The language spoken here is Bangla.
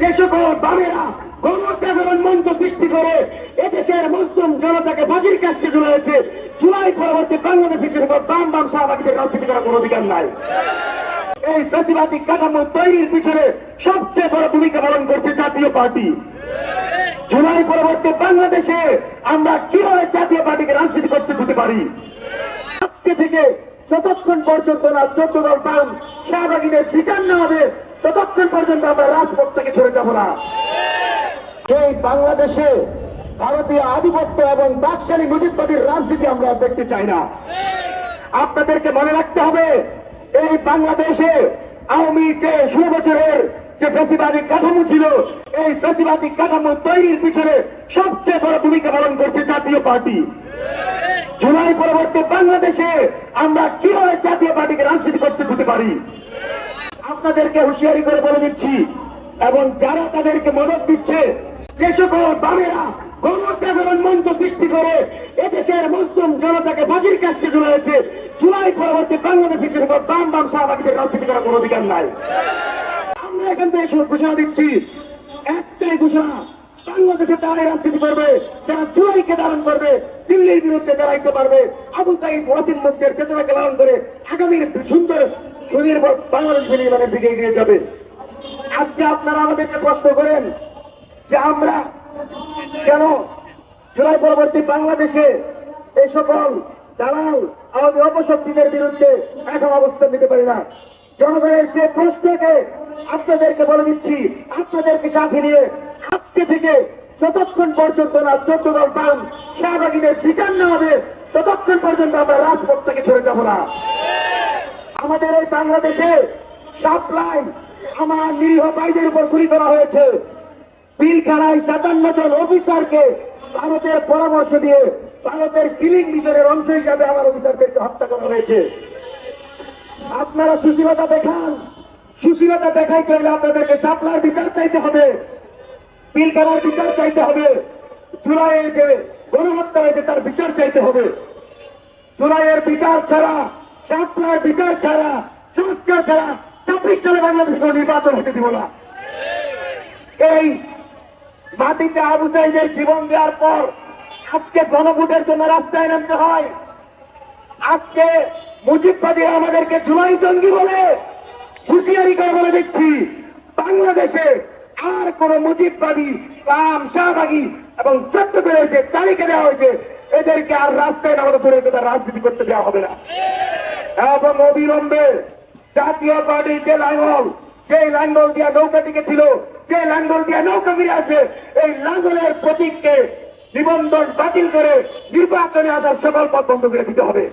যে সকল বামেরা মঞ্চ সৃষ্টি করে এদেশের মুসলিম জনতাকে জুলাই পরবর্তী বাংলাদেশের সেরকম বাম বাম রাজনীতি করার অধিকার নাই। এই প্রতিবাদী কাঠামো তৈরির পিছনে সবচেয়ে বড় ভূমিকা পালন করছে জাতীয় পার্টি। জুলাই পরবর্তী বাংলাদেশে আমরা কীভাবে জাতীয় পার্টিকে রাজনীতি করতে দিতে পারি? আজকে থেকে যতক্ষণ পর্যন্ত না চোদ্দ দল পান শাহবাগীদের বিচার না হবে ততক্ষণ পর্যন্ত আমরা রাজপথ থেকে সরে যাব না। এই বাংলাদেশে ভারতীয় আধিপত্য এবং বাকশালী মুজিববাদীর রাজনীতি আমরা দেখতে চাই না। আপনাদেরকে মনে রাখতে হবে, এই বাংলাদেশে আওয়ামী যে ষোলো বছরের যে প্রতিবাদী কাঠামো ছিল, এই প্রতিবাদী কাঠামো তৈরির পিছনে সবচেয়ে বড় ভূমিকা পালন করছে জাতীয় পার্টি। জুলাই পরবর্তী বাংলাদেশে আমরা কীভাবে জাতীয় পার্টিকে রাজনীতি করতে দিতে পারি? আপনাদেরকে হুঁশিয়ারি করে বলে দিচ্ছি, এবং যারা তাদেরকে মদত দিচ্ছে, যে সকল বামেরা গণজাগরণ মঞ্চ সৃষ্টি করে এদেশের মুসলিম জনতাকে ফাঁসির কাছে ঝুলাইছে জুলাই পরবর্তী বাংলাদেশের সেরকম বাম বাম শাহবাগীদের রাজনীতি করার কোনো অধিকার নাই। আমরা এখান থেকে ঘোষণা দিচ্ছি, একটাই ঘোষণা, বাংলাদেশে তারাই রাজনীতি করবে, যারা জুলাইকে ধারণ করবে, দিল্লির বিরুদ্ধে দাঁড়াইতে পারবে, আবু সাইদ ওয়াসিম মুক্তের চেতনাকে লালন করে আগামীর সুন্দর সুনির্ভর বাংলাদেশ বিনির্মাণের দিকে এগিয়ে যাবে। আজকে আপনারা আমাদেরকে প্রশ্ন করেন যে আমরা কেন জুলাই পরবর্তী বাংলাদেশে এই সকল দালাল, আমাদের অপশক্তিদের বিরুদ্ধে এখন অবস্থান নিতে পারি না। জনগণের সে প্রশ্নকে আপনাদেরকে বলে দিচ্ছি, আপনাদেরকে সাথে নিয়ে আজকে থেকে যতক্ষণ পর্যন্ত না চোদ্দ দল পান, শাহবাগীদের বিচার না হবে, ততক্ষণ পর্যন্ত আমরা রাজপথ থেকে সরে যাব না। আমাদের এই বাংলাদেশে সাপ্লাই আমার নিরীহ ভাইদের উপর গুলি করা হয়েছে। পিলখানায় সাতান্ন জন অফিসারকে ভারতের পরামর্শ দিয়ে ভারতের কিলিং মিশনের অংশ হিসাবে আমার অফিসারদেরকে হত্যা করা হয়েছে। আপনারা সুশীলতা দেখান। সুশীলতা দেখাইতে হলে আপনাদেরকে সাপ্লাই বিচার চাইতে হবে। পিলখানার বিচার চাইতে হবে। জুলাইয়ের যে গণহত্যা হয়েছে তার বিচার চাইতে হবে। জুলাইয়ের বিচার ছাড়া সাপ্লার বিচার ছাড়া, সংস্কার ছাড়া ছাব্বিশ সালে বাংলাদেশে কোনো নির্বাচন হতে দিব না। এই মাটিতে আবু সাইদের জীবন দেওয়ার পর আজকে গণভোটের জন্য রাস্তায় নামতে হয়। আজকে মুজিববাদী আমাদেরকে জুলাই জঙ্গি বলে হুঁশিয়ারি করে বলে দিচ্ছি, বাংলাদেশে আর কোন মুজিববাদী কাম শাহবাগী এবং চট্টগ্রামের যে তালিকা দেওয়া হয়েছে, এদেরকে আর রাস্তায় নামাতে ধরে রাজনীতি করতে দেওয়া হবে না। এবং অবিলম্বে জাতীয় পার্টির যে লাঙ্গল যে লাঙ্গল দিয়া নৌকাটিকে ছিল যে লাঙ্গল দিয়া নৌকা ফিরে আসবে, এই লাঙ্গলের প্রতীককে নিবন্ধন বাতিল করে নির্বাচনে আসার সকল পথ বন্ধ করে দিতে হবে।